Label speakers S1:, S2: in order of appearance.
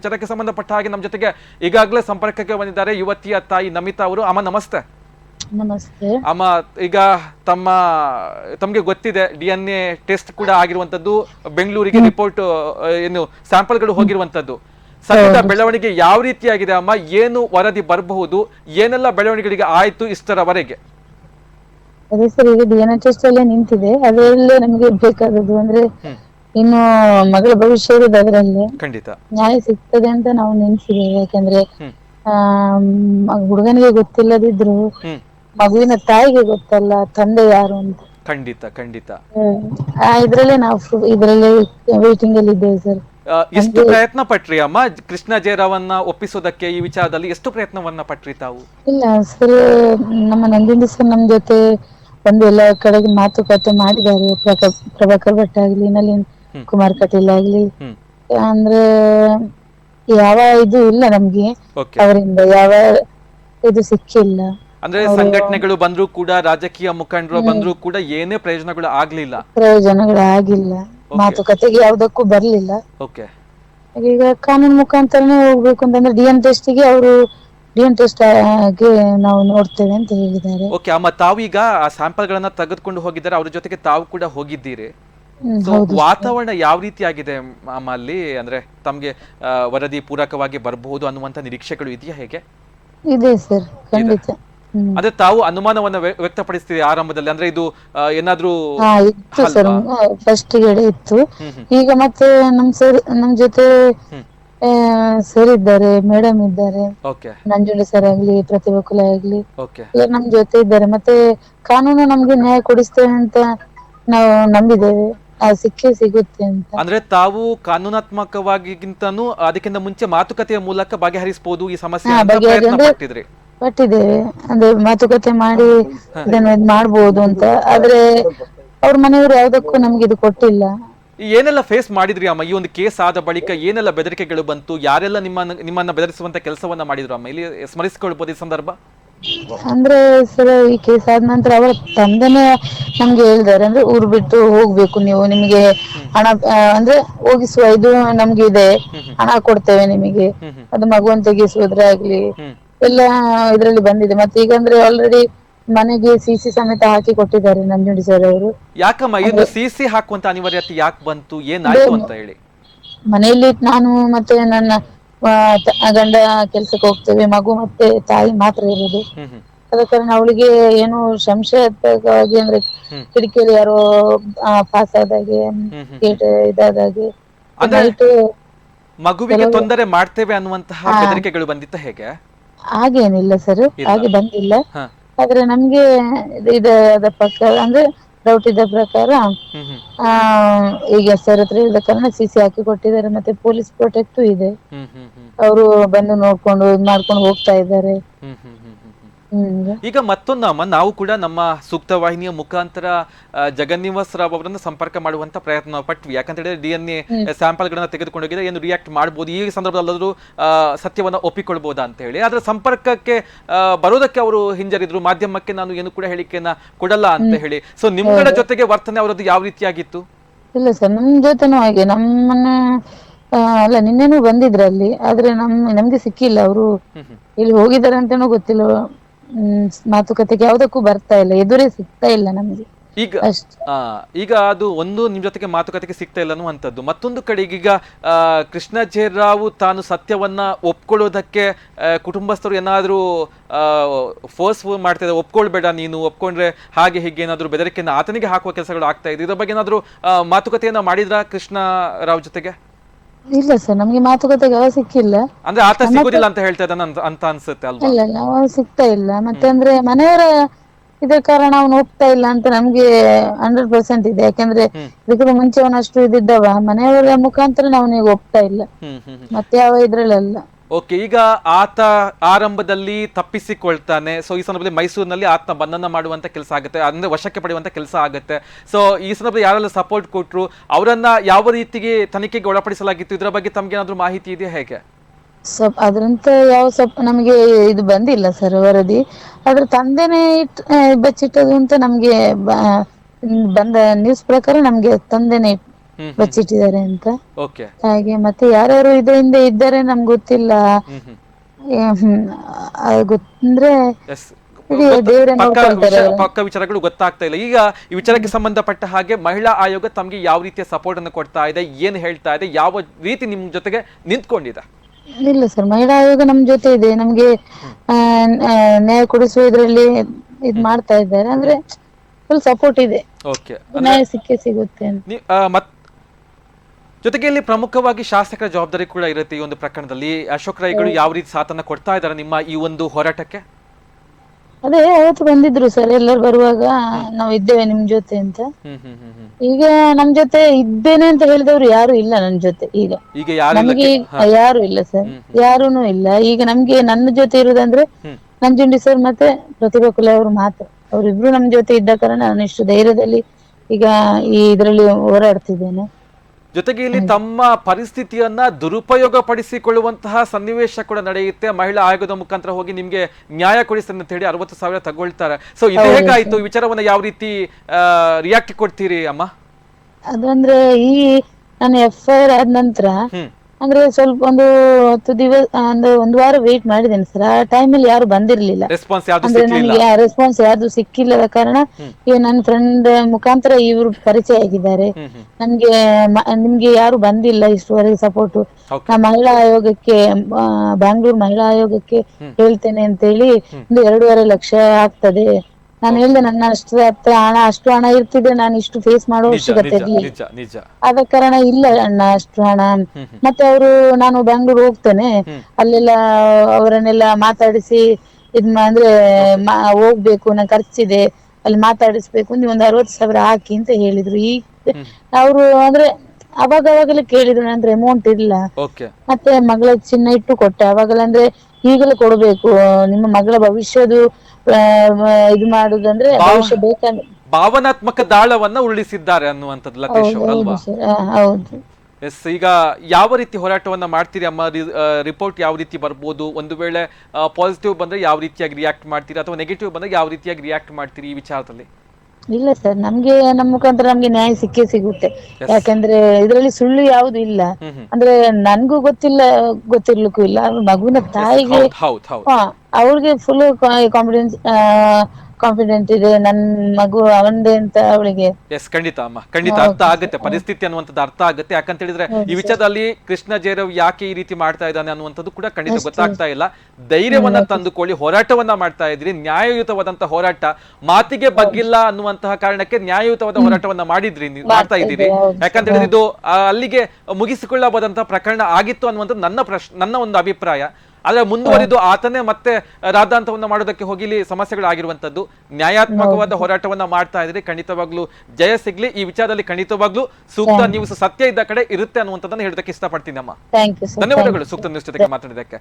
S1: ವಿಚಾರಕ್ಕೆ ಸಂಬಂಧಪಟ್ಟ ಹಾಗೆ ನಮ್ಮ ಜೊತೆಗೆ ಈಗಾಗಲೇ ಸಂಪರ್ಕಕ್ಕೆ ಬಂದಿದ್ದಾರೆ ಯುವತಿಯ ತಾಯಿ ನಮಿತಾ ಅವರು. ಅಮ್ಮ ನಮಸ್ತೆ.
S2: ನಮಸ್ತೆ.
S1: ಅಮ್ಮ ಈಗ ತಮ್ಮ ತಮಗೆ ಗೊತ್ತಿದೆ ಡಿ ಎನ್ ಎ ಟೆಸ್ಟ್ ಕೂಡ ಆಗಿರುವಂತದ್ದು ಬೆಂಗಳೂರಿಗೆ ರಿಪೋರ್ಟ್ ಏನು ಸ್ಯಾಂಪಲ್ಗಳು ಹೋಗಿರುವಂತದ್ದು ಸದ್ಯದ ಬೆಳವಣಿಗೆ ಯಾವ ರೀತಿಯಾಗಿದೆ ಅಮ್ಮ? ಏನು ವರದಿ ಬರಬಹುದು? ಏನೆಲ್ಲ ಬೆಳವಣಿಗೆಗಳಿಗೆ ಆಯ್ತು ಇಷ್ಟರವರೆಗೆ?
S2: ಅದೇ ಸರ್ ಈಗ ಡಿ ಎನ್ ಟೆಸ್ಟ್ ಅಲ್ಲೇ ನಿಂತಿದೆ. ಅದರಲ್ಲೇ ನಮಗೆ ಬೇಕಾದದ್ದು ಅಂದ್ರೆ ಇನ್ನು ಮಗಳ ಭವಿಷ್ಯ ಇರುದು ಅದರಲ್ಲಿ
S1: ಖಂಡಿತ.
S2: ನ್ಯಾಯ ಸಿಗ್ತದೆ ಅಂತ ನಾವು ನೆನ್ಸಿದ್ದೇವೆ ಯಾಕಂದ್ರೆ
S1: ಹ್ಮ್.
S2: ಆ ಹುಡುಗನಿಗೆ ಗೊತ್ತಿಲ್ಲದಿದ್ರು
S1: ಹ್ಮ್.
S2: ಮಗುವಿನ ತಾಯಿಗೆ ಗೊತ್ತಲ್ಲ ತಂದೆ ಯಾರು ಅಂತ.
S1: ಖಂಡಿತ ಖಂಡಿತ.
S2: ಹ್ಮ್. ಆ ಇದ್ರಲ್ಲೇ ನಾವು ಇದ್ರಲ್ಲೇ ವೇಟಿಂಗ್ ಅಲ್ಲಿ ಇದ್ದೇವೆ ಸರ್.
S1: ಆ, ಎಷ್ಟು ಪ್ರಯತ್ನ ಪಟ್ರಿ ಅಮ್ಮ? ಕೃಷ್ಣ ಜಯರಾವನ್ನ ಒಪ್ಪಿಸೋದಕ್ಕೆ ಈ ವಿಚಾರದಲ್ಲಿ ಎಷ್ಟು ಪ್ರಯತ್ನವನ್ನ ಪಟ್ರಿ ತಾವು?
S2: ಇಲ್ಲ ಸರ್ ನಮ್ಮ ನಂದಿನಿ ಸರ್ ನಮ್ ಜೊತೆ ಒಂದು ಎಲ್ಲ ಕಡೆಗೆ ಮಾತುಕತೆ ಮಾಡಿದ್ದಾರೆ. ಪ್ರಕ- ಪ್ರಭಾಕರ್ ಭಟ್ ಆಗ್ಲಿ ನಳಿನ್. ಕುಮಾರ್ ಕಟೀಲ್ ಆಗ್ಲಿ. ಅಂದ್ರೆ ಯಾವ ಇದು ಇಲ್ಲ ನಮ್ಗೆ. ಅವರಿಂದ ಯಾವ ಇದು ಸಿಕ್ಕಿಲ್ಲ.
S1: ಅಂದ್ರೆ ಸಂಘಟನೆಗಳು ಬಂದ್ರು ಕೂಡ ರಾಜಕೀಯ ಮುಖಂಡರು ಬಂದ್ರು ಕೂಡ ಏನೇ ಪ್ರಯೋಜನಗಳು ಆಗ್ಲಿಲ್ಲ.
S2: ಪ್ರಯೋಜನಗಳು ಆಗಿಲ್ಲ. ಮಾತುಕತೆಗೆ ಯಾವ್ದಕ್ಕೂ ಬರ್ಲಿಲ್ಲ.
S1: ಓಕೆ.
S2: ಈಗ ಕಾನೂನು ಮುಖಾಂತರನೇ ಹೋಗ್ಬೇಕು ಅಂತಂದ್ರೆ ಡಿಎನ್ ಟೆಸ್ಟ್ ಟೆಸ್ಟಿಗೆ ಅವರು ಡಿಎನ್ ಟೆಸ್ಟ್ಗೆ ನಾವು ನೋಡ್ತೇವೆ ಅಂತ ಹೇಳಿದ್ದಾರೆ.
S1: ಓಕೆ ಅಮ್ಮ ತಾವೀಗ ಆ ಸ್ಯಾಂಪಲ್ ಗಳನ್ನ ತೆಗೆದುಕೊಂಡು ಹೋಗಿದ್ದಾರೆ. ಅವ್ರ ಜೊತೆಗೆ ತಾವು ಕೂಡ ಹೋಗಿದ್ದೀರಿ. ಸೊ ವಾತಾವರಣ ಯಾವ ರೀತಿ ಆಗಿದೆ ಅಮ್ಮ ಅಲ್ಲಿ? ಅಂದ್ರೆ ತಮ್ಗೆ ಆ, ವರದಿ ಪೂರಕವಾಗಿ ಬರಬಹುದು ಅನ್ನುವಂತ ನಿರೀಕ್ಷೆಗಳು ಇದೆಯಾ ಹೇಗೆ?
S2: ಇದೆ ಸರ್ ಖಂಡಿತ. ಹ್ಮ್.
S1: ಅದೇ ತಾವು ಅನುಮಾನವನ್ನ ವ್ಯ- ವ್ಯಕ್ತಪಡಿಸ್ತೀರಿ ಆರಂಭದಲ್ಲಿ? ಅಂದ್ರೆ ಇದು ಆ, ಏನಾದ್ರೂ
S2: ಹಾ ಇತ್ತು ಸರ್ ಫಸ್ಟ್ ಗೆಡೆ ಇತ್ತು.
S1: ಹ್ಮ್ ಹ್ಮ್.
S2: ಈಗ ಮತ್ತೆ ನಮ್ ಸರ್ ನಮ್ ಜೊತೆ
S1: ಹ್ಮ್.
S2: ಸರ್ ಇದ್ದಾರೆ ಮೇಡಮ್ ಇದ್ದಾರೆ.
S1: ಓಕೆ.
S2: ನಂಜುಂಡ ಸರ್ ಆಗ್ಲಿ ಪ್ರತಿಭಾ ಕುಲ ಆಗ್ಲಿ.
S1: ಓಕೆ.
S2: ನಮ್ ಜೊತೆ ಇದ್ದಾರೆ. ಮತ್ತೆ ಕಾನೂನು ನಮ್ಗೆ ನ್ಯಾಯ ಕೊಡಿಸ್ತೇವೆ ಅಂತ ನಾವು ನಂಬಿದ್ದೇವೆ. ಅದು ಸಿಕ್ಕೇ ಸಿಗುತ್ತೆ ಅಂತ.
S1: ಅಂದ್ರೆ ತಾವು ಕಾನೂನಾತ್ಮಕವಾಗಿಗಿಂತನೂ ಅದಕ್ಕಿಂತ ಮುಂಚೆ ಮಾತುಕತೆಯ ಮೂಲಕ ಬಗೆಹರಿಸಬಹುದು ಈ ಸಮಸ್ಯೆ
S2: ಹಾ,
S1: ಅಂತ
S2: ಬಗೆಹರಿ-
S1: ಪ್ರಯತ್ನ
S2: ಅಂದ್ರೆ-
S1: ಪಟ್ಟಿದ್ರಿ
S2: ಪಟ್ಟಿದ್ದೇವೆ. ಅಂದ್ರೆ ಮಾತುಕತೆ ಮಾಡಿ ಇದನ್ನ ಇದ್ ಮಾಡ್ಬೋದು ಅಂತ. ಆದ್ರೆ ಅವ್ರ ಮನೆಯವರು ಯಾವ್ದಕ್ಕೂ ನಮ್ಗೆ ಇದು ಕೊಟ್ಟಿಲ್ಲ.
S1: ಏನೆಲ್ಲ ಫೇಸ್ ಮಾಡಿದ್ರಿ ಅಮ್ಮ? ಈ ಒಂದು ಕೇಸ್ ಆದ ಬಳಿಕ ಏನೆಲ್ಲ ಬೆದರಿಕೆಗಳು ಬಂತು? ಯಾರೆಲ್ಲ ನಿಮ್ಮನ್ನ ನಿಮ್ಮನ್ನ ಬೆದರಿಸುವಂತ ಕೆಲಸವನ್ನ ಮಾಡಿದ್ರು ಅಮ್ಮ? ಇಲ್ಲಿ ಸ್ಮರಿಸಿಕೊಳ್ಬೋದು ಈ ಸಂದರ್ಭ?
S2: ಅಂದ್ರೆ ಸರ್ ಈ ಕೇಸ್ ಆದ ನಂತರ ಅವರ ತಂದೆನೇ ನಮ್ಗೆ ಹೇಳಿದ್ದಾರೆ ಅಂದ್ರೆ ಊರ್ ಬಿಟ್ಟು ಹೋಗ್ಬೇಕು ನೀವು ನಿಮಗೆ ಹಣ ಅಂದ್ರೆ ಹೋಗಿಸುವ ಇದು ನಮ್ಗೆ ಇದೆ ಹಣ ಕೊಡ್ತೇವೆ ನಿಮಗೆ ಅದು ಮಗುವನ್ನು ತೆಗೆಸುವುದ್ರೆ ಆಗ್ಲಿ ಎಲ್ಲ ಇದ್ರಲ್ಲಿ ಬಂದಿದೆ. ಮತ್ತೆ ಈಗ ಅಂದ್ರೆ ಆಲ್ರೆಡಿ ಮನೆಗೆ ಸಿಸಿ ಸಮೇತ ಹಾಕಿ ಕೊಟ್ಟಿದ್ದಾರೆ ನಂಜುಂಡಿ ಸರ್ ಅವರು.
S1: ಯಾಕಮ್ಮ ಇದು ಸಿ ಸಿ ಹಾಕುವಂತ ಅನಿವಾರ್ಯತೆ ಯಾಕೆ ಬಂತು ಏನಾಯ್ತು ಅಂತ ಹೇಳಿ?
S2: ಮನೆಯಲ್ಲಿ ನಾನು ಮತ್ತೆ ನನ್ನ ಗಂಡ ಕೆಲ್ಸಕ್ಕೆ ಹೋಗ್ತೇವೆ ಮಗು ಮತ್ತೆ ತಾಯಿ ಮಾತ್ರ ಇರೋದು. ಅದ ಕಾರಣ ಅವಳಿಗೆ ಏನು ಸಂಶಯಾತ್ಮಕವಾಗಿ ಅಂದ್ರೆ. ಕಿಟಕಿಯಲ್ಲಿ ಯಾರೋ ಪಾಸ್ ಆದಾಗೆ ಇದಾದಾಗೆ
S1: ಮಗುವಿಗೆ ತೊಂದರೆ ಮಾಡ್ತೇವೆ ಅನ್ನುವಂತಹ ಬೆದರಿಕೆಗಳು ಬಂದಿತ್ತ ಹೇಗೆ?
S2: ಹಾಗೇನಿಲ್ಲ ಸರ್ ಹಾಗೆ ಬಂದಿಲ್ಲ. ಆದ್ರೆ ನಮ್ಗೆ ಇದು- ಪ್ರಕಾರ ಅಂದ್ರೆ ಡೌಟ್ ಇದ್ದ ಪ್ರಕಾರ ಆ ಈಗ ಸರ್ ಹತ್ರ ಇದ್ದ ಕಾರಣ ಸಿಸಿ ಹಾಕಿ ಕೊಟ್ಟಿದ್ದಾರೆ ಮತ್ತೆ ಪೊಲೀಸ್ ಪ್ರೊಟೆಕ್ಟು ಇದೆ. ಅವರು ಬಂದು ನೋಡ್ಕೊಂಡು ಇದ್ ಮಾಡ್ಕೊಂಡು ಹೋಗ್ತಾ ಇದ್ದಾರೆ.
S1: ಈಗ ಮತ್ತೊಂದು ಅಮ್ಮ ನಾವು ಕೂಡ ನಮ್ಮ ಸೂಕ್ತ ವಾಹಿನಿಯ ಮುಖಾಂತರ ಜಗನ್ನಿವಾಸ್ ರಾವ್ ಅವರನ್ನ ಸಂಪರ್ಕ ಮಾಡುವಂತ ಪ್ರಯತ್ನ ಪಟ್ವಿ. ಯಾಕಂತ ಹೇಳಿದ್ರೆ ಡಿ ಎನ್ ಎ ಸ್ಯಾಂಪಲ್ ಗಳನ್ನ ತೆಗೆದುಕೊಂಡೋಗಿದ್ರೆ ಏನು ರಿಯಾಕ್ಟ್ ಮಾಡಬಹುದು ಈ ಸಂದರ್ಭದಲ್ಲಾದ್ರೂ ಸತ್ಯವನ್ನ ಒಪ್ಪಿಕೊಳ್ಬಹುದಾ ಅಂತ ಹೇಳಿ. ಆದ್ರೆ ಸಂಪರ್ಕಕ್ಕೆ ಬರೋದಕ್ಕೆ ಅವರು ಹಿಂಜರಿದ್ರು. ಮಾಧ್ಯಮಕ್ಕೆ ನಾನು ಏನು ಕೂಡ ಹೇಳಿಕೆಯನ್ನ ಕೊಡಲ್ಲ ಅಂತ ಹೇಳಿ. ಸೊ ನಿಮ್ಗಳ ಜೊತೆಗೆ ವರ್ತನೆ ಅವರದ್ದು ಯಾವ ರೀತಿಯಾಗಿತ್ತು?
S2: ಇಲ್ಲ ಸರ್ ನಮ್ ಜೊತೆನೂ ಹಾಗೆ. ನಮ್ಮನ್ನ ಅಲ್ಲ ನಿನ್ನೆನೂ ಬಂದಿದ್ರಲ್ಲಿ. ಆದ್ರೆ ನಮ್ ನಮ್ಗೆ ಸಿಕ್ಕಿಲ್ಲ. ಅವರು ಇಲ್ಲಿ ಹೋಗಿದ್ದಾರೆ ಅಂತಾನೂ ಗೊತ್ತಿಲ್ಲ. ಹ್ಮ್ ಮಾತುಕತೆಗೆ ಯಾವುದಕ್ಕೂ ಬರ್ತಾ ಇಲ್ಲ ಎದುರೇ ಸಿಗ್ತಾ ಇಲ್ಲ ನಮಗೆ.
S1: ಈಗ
S2: ಅಷ್ಟೇ.
S1: ಆ, ಈಗ ಅದು ಒಂದು ನಿಮ್ ಜೊತೆಗೆ ಮಾತುಕತೆಗೆ ಸಿಗ್ತಾ ಇಲ್ಲ ಅನ್ನುವಂಥದ್ದು. ಮತ್ತೊಂದು ಕಡೆ ಈಗ ಆ, ಕೃಷ್ಣ ಜೇರಾವ್ ತಾನು ಸತ್ಯವನ್ನ ಒಪ್ಕೊಳ್ಳೋದಕ್ಕೆ ಆ, ಕುಟುಂಬಸ್ಥರು ಏನಾದರೂ ಫೋರ್ಸ್ ಮಾಡ್ತಿದ್ದಾರೆ ಒಪ್ಕೊಳ್ಬೇಡ ನೀನು ಒಪ್ಕೊಂಡ್ರೆ ಹಾಗೆ ಹೀಗೆ ಏನಾದರೂ ಬೆದರಿಕೆಯನ್ನು ಆತನಿಗೆ ಹಾಕುವ ಕೆಲಸಗಳು ಆಗ್ತಾ ಇದೆ. ಇದ್ರ ಬಗ್ಗೆ ಏನಾದರೂ ಮಾತುಕತೆಯನ್ನ ಮಾಡಿದ್ರ ಕೃಷ್ಣ ರಾವ್ ಜೊತೆಗೆ?
S2: ಇಲ್ಲ ಸರ್ ನಮ್ಗೆ ಮಾತುಕತೆಗೆ ಅವ ಸಿಕ್ಕಿಲ್ಲ.
S1: ಅಂದ್ರೆ ಆತ ಸಿಗುದಿಲ್ಲ ಅಂತ ಹೇಳ್ತಾ ಇದ್ದಾನೆ ಅಂತ- ಅಂತ ಅನ್ಸುತ್ತೆ ಅಲ್ವಾ?
S2: ಇಲ್ಲ ಇಲ್ಲ ಅವ ಸಿಗ್ತಾ ಇಲ್ಲ. ಮತ್ತೆ ಅಂದ್ರೆ ಮನೆಯವರ ಇದ ಕಾರಣ ಅವನು ಹೋಗ್ತಾ ಇಲ್ಲ ಅಂತ ನಮ್ಗೆ ಹಂಡ್ರೆಡ್ ಪರ್ಸೆಂಟ್ ಇದೆ. ಯಾಕಂದ್ರೆ
S1: ಹ್ಮ್.
S2: ಇದಕ್ಕಿಂತ ಮುಂಚೆ ಅವನಷ್ಟು ಇದಿದ್ದವ. ಮನೆಯವರ ಮುಖಾಂತರ ಅವನಿಗೆ ಹೋಗ್ತಾ ಇಲ್ಲ.
S1: ಹ್ಮ್ ಹ್ಮ್ ಹ್ಮ್.
S2: ಮತ್ತೆ ಯಾವ ಇದ್ರಲ್ಲ
S1: ಓಕೆ, ಈಗ ಆತ ಆರಂಭದಲ್ಲಿ ತಪ್ಪಿಸಿಕೊಳ್ತಾನೆ. ಸೊ ಈ ಸಂದರ್ಭದಲ್ಲಿ ಮೈಸೂರಿನಲ್ಲಿ ಆತನ ಬಂಧನ ಮಾಡುವಂತ ಕೆಲಸ ಆಗುತ್ತೆ. ಅಂದ್ರೆ ವಶಕ್ಕೆ ಪಡೆಯುವಂತ ಕೆಲಸ ಆಗುತ್ತೆ. ಸೊ ಈ ಸಂದರ್ಭದಲ್ಲಿ ಯಾರೆಲ್ಲ ಸಪೋರ್ಟ್ ಕೊಟ್ರು, ಅವರನ್ನ ಯಾವ ರೀತಿಗೆ ತನಿಖೆಗೆ ಒಳಪಡಿಸಲಾಗಿತ್ತು? ಇದರ ಬಗ್ಗೆ ತಮ್ಗೆ ಏನಾದ್ರು ಮಾಹಿತಿ ಇದೆಯಾ ಹೇಗೆ?
S2: ಸ್ವಲ್ಪ ಅದ್ರಂತ ಯಾವ ಸ್ವಲ್ಪ ನಮಗೆ ಇದು ಬಂದಿಲ್ಲ ಸರ್ ವರದಿ. ಆದ್ರೆ ತಂದೆನೇ ಇಟ್ ಬಚ್ಚಿಟ್ಟದು ಅಂತ ನಮ್ಗೆ ಬಂದ ನ್ಯೂಸ್ ಪ್ರಕಾರ ನಮ್ಗೆ ತಂದೆನೇ ಇಟ್-. ಬಚ್ಚಿಟ್ಟಿದ್ದಾರೆ ಅಂತ.
S1: ಓಕೆ.
S2: ಹಾಗೆ ಮತ್ತೆ ಯಾರ್ಯಾರು ಇದರಿಂದ ಇದ್ದಾರೆ ನಮ್ಗೆ ಗೊತ್ತಿಲ್ಲ.
S1: ಹ್ಮ್ ಹ್ಮ್.
S2: ಏ, ಹ್ಮ್, ಆ, ಗೊತ್ತಂದ್ರೆ
S1: ಎಸ್.
S2: ಇಡೀ ದೇವ್ರೇ
S1: ಪಕ್ಕ
S2: ನೋಡ್ಕೊಳ್ತಾರೆ
S1: ವಿಷಯ- ಪಕ್ಕ ವಿಚಾರಗಳು ಗೊತ್ತಾಗ್ತಾ ಇಲ್ಲ. ಈಗ ಈ ವಿಚಾರಕ್ಕೆ ಸಂಬಂಧಪಟ್ಟ ಹಾಗೆ ಮಹಿಳಾ ಆಯೋಗ ತಮಗೆ ಯಾವ ರೀತಿಯ ಸಪೋರ್ಟ್ ಅನ್ನು ಕೊಡ್ತಾ ಇದೆ ಏನ್ ಹೇಳ್ತಾ ಇದೆ ಯಾವ ರೀತಿ ನಿಮ್ ಜೊತೆಗೆ ನಿಂತ್ಕೊಂಡಿದೆ?
S2: ಇಲ್ಲ ಸರ್ ಮಹಿಳಾ ಆಯೋಗ ನಮ್ ಜೊತೆ ಇದೆ. ನಮ್ಗೆ ಆ, ಆ, ನ್ಯಾಯ ಕೊಡಿಸುವ ಇದ್ರಲ್ಲಿ ಇದ್ ಮಾಡ್ತಾ ಇದ್ದಾರೆ. ಅಂದ್ರೆ ಫುಲ್ ಸಪೋರ್ಟ್ ಇದೆ.
S1: ಓಕೆ.
S2: ನ್ಯಾಯ ಸಿಕ್ಕೇ ಸಿಗುತ್ತೆ ಅಂತ.
S1: ಮತ್ ಜೊತೆಗೆ ಇಲ್ಲಿ ಪ್ರಮುಖವಾಗಿ ಶಾಸಕರ ಜವಾಬ್ದಾರಿ ಕೂಡ ಇರುತ್ತೆ ಈ ಒಂದು ಪ್ರಕರಣದಲ್ಲಿ. ಅಶೋಕ್ ರೈಗಳು ಯಾವ ರೀತಿ ಸಾಥನ್ನ ಕೊಡ್ತಾ ಇದ್ದಾರೆ ನಿಮ್ಮ ಈ ಒಂದು ಹೋರಾಟಕ್ಕೆ?
S2: ಅದೇ ಅವತ್ತು ಬಂದಿದ್ರು ಸರ್ ಎಲ್ಲರೂ ಬರುವಾಗ ನಾವು ಇದ್ದೇವೆ ನಿಮ್ ಜೊತೆ ಅಂತ.
S1: ಹ್ಮ್ ಹ್ಮ್ ಹ್ಮ್ ಹ್ಮ್
S2: ಈಗ ನಮ್ ಜೊತೆ ಇದ್ದೇನೆ ಅಂತ ಹೇಳಿದವ್ರು ಯಾರು ಇಲ್ಲ ನನ್ ಜೊತೆ ಈಗ.
S1: ಈಗ ಯಾರು
S2: ನಮಗೆ ಯಾರು ಇಲ್ಲ ಸರ್. ಯಾರೂನು ಇಲ್ಲ. ಈಗ ನಮ್ಗೆ ನನ್ನ ಜೊತೆ ಇರುದಂದ್ರೆ. ನಂಜುಂಡಿ ಸರ್ ಮತ್ತೆ ಪ್ರತಿಭಾ ಕುಲೆ ಅವರು ಮಾತ್ರ. ಅವರಿಬ್ರು ನಮ್ ಜೊತೆ ಇದ್ದ ಕಾರಣ ನಾನು ಇಷ್ಟು ಧೈರ್ಯದಲ್ಲಿ ಈಗ ಈ ಇದರಲ್ಲಿ ಹೋರಾಡ್ತಿದ್ದೇನೆ.
S1: ಜೊತೆಗೆ ಇಲ್ಲಿ ತಮ್ಮ ಪರಿಸ್ಥಿತಿಯನ್ನ ದುರುಪಯೋಗ ಪಡಿಸಿಕೊಳ್ಳುವಂತಹ ಸನ್ನಿವೇಶ ಕೂಡ ನಡೆಯುತ್ತೆ. ಮಹಿಳಾ ಆಯೋಗದ ಮುಖಾಂತರ ಹೋಗಿ ನಿಮ್ಗೆ ನ್ಯಾಯ ಕೊಡಿಸಿ ಅಂತ ಹೇಳಿ ಅರವತ್ತು ಸಾವಿರ ತಗೊಳ್ತಾರೆ. ಸೊ ಇದು ಹೇಗಾಯ್ತು? ವಿಚಾರವನ್ನ ಯಾವ ರೀತಿ ರಿಯಾಕ್ಟ್ ಕೊಡ್ತೀರಿ ಅಮ್ಮ?
S2: ಅದಂದ್ರೆ ಈ ನಾನು ಎಫ್ ಐ ಆರ್ ಆದ ನಂತರ ಅಂದ್ರೆ ಸ್ವಲ್ಪ ಒಂದು ಹತ್ತು ದಿವಸ ಅಂದ್ರೆ ಒಂದು ವಾರ ವೇಟ್ ಮಾಡಿದ್ದೇನೆ ಸರ್ ಆ ಟೈಮಲ್ಲಿ ಯಾರು ಬಂದಿರ್ಲಿಲ್ಲ.
S1: ರೆಸ್ಪಾನ್ಸ್
S2: ಅಂದ್ರೆ ನನಗೆ ರೆಸ್ಪಾನ್ಸ್ ಯಾವ್ದು ಸಿಕ್ಕಿಲ್ಲದ ಕಾರಣ ಈಗ ನನ್ನ ಫ್ರೆಂಡ್ ಮುಖಾಂತರ ಇವರು ಪರಿಚಯ ಆಗಿದ್ದಾರೆ. ನನ್ಗೆ ಮ- ನಿಮ್ಗೆ ಯಾರು ಬಂದಿಲ್ಲ ಇಷ್ಟುವರೆಗೆ ಸಪೋರ್ಟ್. ನಾ ಮಹಿಳಾ ಆಯೋಗಕ್ಕೆ ಆ, ಬ್ಯಾಂಗ್ಳೂರ್ ಮಹಿಳಾ ಆಯೋಗಕ್ಕೆ ಹೇಳ್ತೇನೆ ಅಂತ ಹೇಳಿ ಒಂದು ಎರಡೂವರೆ ಲಕ್ಷ ಆಗ್ತದೆ. ನಾನು ಹೇಳ್ದೆ ನನ್ನ ಅಷ್ಟು ಹತ್ರ ಹಣ ಅಷ್ಟು ಹಣ ಇರ್ತಿದ್ರೆ ನಾನು ಇಷ್ಟು ಫೇಸ್ ಮಾಡೋ ಅವಶ್ಯಕತೆ ಇರ್ಲಿಲ್ಲ.
S1: ನಿಜ ನಿಜ.
S2: ಆದ ಕಾರಣ ಇಲ್ಲ ಅಣ್ಣ ಅಷ್ಟು ಹಣ. ಮತ್ತೆ ಅವರು ನಾನು ಬ್ಯಾಂಗ್ಳೂರ್ ಹೋಗ್ತೇನೆ. ಅಲ್ಲೆಲ್ಲ ಅವರನ್ನೆಲ್ಲ ಮಾತಾಡಿಸಿ ಇದ್ ಮಾ- ಅಂದ್ರೆ ಮಾ- ಹೋಗ್ಬೇಕು ನಂಗೆ ಖರ್ಚಿದೆ ಅಲ್ಲಿ ಮಾತಾಡಿಸ್ಬೇಕು ನೀವು ಒಂದು ಅರವತ್ತು ಸಾವಿರ ಹಾಕಿ ಅಂತ ಹೇಳಿದ್ರು. ಈ ಅವರು ಅಂದ್ರೆ ಅವಾಗ ಅವಾಗಲೇ ಕೇಳಿದ್ರು ಅಂದ್ರೆ ಅಮೌಂಟ್ ಇಲ್ಲ.
S1: ಓಕೆ.
S2: ಮತ್ತೆ ಮಗಳ ಚಿನ್ನ ಇಟ್ಟು ಕೊಟ್ಟೆ. ಅವಾಗಲೇ ಅಂದ್ರೆ ಈಗಲೇ ಕೊಡಬೇಕು. ನಿಮ್ಮ ಮಗಳ ಭವಿಷ್ಯದು ಇದು ಮಾಡುದಂದ್ರೆ ಭವಿಷ್ಯ ಬೇಕಂದ್ರೆ
S1: ಭಾವನಾತ್ಮಕ ದಾಳವನ್ನ ಉರುಳಿಸಿದ್ದಾರೆ ಅನ್ನುವಂಥದ್ದು ಲತೇಶ್
S2: ಅವರು ಸರ್. ಹೌದು.
S1: ಎಸ್ ಈಗ ಯಾವ ರೀತಿ ಹೋರಾಟವನ್ನ ಮಾಡ್ತೀರಿ? ಅಮ್ಮ ರಿಪೋರ್ಟ್ ಯಾವ ರೀತಿ ಬರ್ಬೋದು? ಒಂದು ವೇಳೆ ಪಾಸಿಟಿವ್ ಬಂದ್ರೆ ಯಾವ ರೀತಿಯಾಗಿ ರಿಯಾಕ್ಟ್ ಮಾಡ್ತೀರಿ? ಅಥವಾ ನೆಗೆಟಿವ್ ಬಂದ್ರೆ ಯಾವ ರೀತಿಯಾಗಿ ರಿಯಾಕ್ಟ್ ಮಾಡ್ತೀರಿ ಈ ವಿಚಾರದಲ್ಲಿ?
S2: ಇಲ್ಲ ಸರ್ ನಮ್ಗೆ ನಮ್ಮ ಮುಖಾಂತರ ನಮ್ಗೆ ನ್ಯಾಯ ಸಿಕ್ಕೇ ಸಿಗುತ್ತೆ. ಯಾಕಂದ್ರೆ ಇದರಲ್ಲಿ ಸುಳ್ಳು ಯಾವುದು ಇಲ್ಲ. ಅಂದ್ರೆ ನನ್ಗೂ ಗೊತ್ತಿಲ್ಲ ಗೊತ್ತಿರ್ಲಿಕ್ಕೂ ಇಲ್ಲ. ಮಗುವಿನ ತಾಯಿಗೆ
S1: ಅವ್ರಿಗೆ ಹೌದ್ ಹೌದ್.
S2: ಹಾ ಅವಳಿಗೆ ಫುಲ್ ಕಾನ್ಫಿಡೆನ್ಸ್ ಕಾನ್ಫಿಡೆಂಟ್ ಇದೆ ನನ್ನ ಮಗು ಅವಂದೇ ಅಂತ ಅವಳಿಗೆ.
S1: ಎಸ್ ಖಂಡಿತ ಅಮ್ಮ. ಖಂಡಿತ ಅರ್ಥ ಆಗುತ್ತೆ. ಪರಿಸ್ಥಿತಿ ಅನ್ನುವಂಥದ್ದು ಅರ್ಥ ಆಗುತ್ತೆ. ಯಾಕಂತ ಹೇಳಿದ್ರೆ ಈ ವಿಚಾರದಲ್ಲಿ ಕೃಷ್ಣ ಜೈರವ್ ಯಾಕೆ ಈ ರೀತಿ ಮಾಡ್ತಾ ಇದ್ದಾನೆ ಅನ್ನುವಂಥದ್ದು ಕೂಡ ಖಂಡಿತ ಗೊತ್ತಾಗ್ತಾ ಇಲ್ಲ. ಧೈರ್ಯವನ್ನ ತಂದುಕೊಳ್ಳಿ ಹೋರಾಟವನ್ನ ಮಾಡ್ತಾ ಇದ್ರಿ. ನ್ಯಾಯಯುತವಾದಂತಹ ಹೋರಾಟ ಮಾತಿಗೆ ಬಗ್ಗಿಲ್ಲ ಅನ್ನುವಂತಹ ಕಾರಣಕ್ಕೆ ನ್ಯಾಯಯುತವಾದ ಹೋರಾಟವನ್ನ ಮಾಡಿದ್ರಿ ನೀವು ಮಾಡ್ತಾ ಇದ್ದೀರಿ. ಯಾಕಂತ ಹೇಳಿದ್ರೆ ಇದು ಆ, ಅಲ್ಲಿಗೆ ಮುಗಿಸಿಕೊಳ್ಳಬಹುದಂತಹ ಪ್ರಕರಣ ಆಗಿತ್ತು ಅನ್ನುವಂಥದ್ದು ನನ್ನ ಪ್ರಶ್ನೆ ನನ್ನ ಒಂದು ಅಭಿಪ್ರಾಯ. ಆದ್ರೆ ಮುಂದುವರಿದು ಆತನೇ ಮತ್ತೆ ರಾಧಾಂತವನ್ನ ಮಾಡೋದಕ್ಕೆ ಹೋಗಿ ಇಲ್ಲಿ ಸಮಸ್ಯೆಗಳಾಗಿರುವಂತದ್ದು ನ್ಯಾಯಾತ್ಮಕವಾದ ಹೋರಾಟವನ್ನ ಮಾಡ್ತಾ ಇದ್ರೆ ಖಂಡಿತವಾಗ್ಲೂ ಜಯ ಸಿಗ್ಲಿ ಈ ವಿಚಾರದಲ್ಲಿ ಖಂಡಿತವಾಗ್ಲೂ ಸೂಕ್ತ ನ್ಯೂಸ್ ಸತ್ಯ ಇದ್ದ ಕಡೆ ಇರುತ್ತೆ ಅನ್ನುವಂಥದ್ದನ್ನ ಹೇಳೋದಕ್ಕೆ ಇಷ್ಟಪಡ್ತೀನಿ ಅಮ್ಮ. ಧನ್ಯವಾದಗಳು ಸೂಕ್ತ ನ್ಯೂಸ್ ಜೊತೆಗೆ ಮಾತಾಡಿದಕ್ಕೆ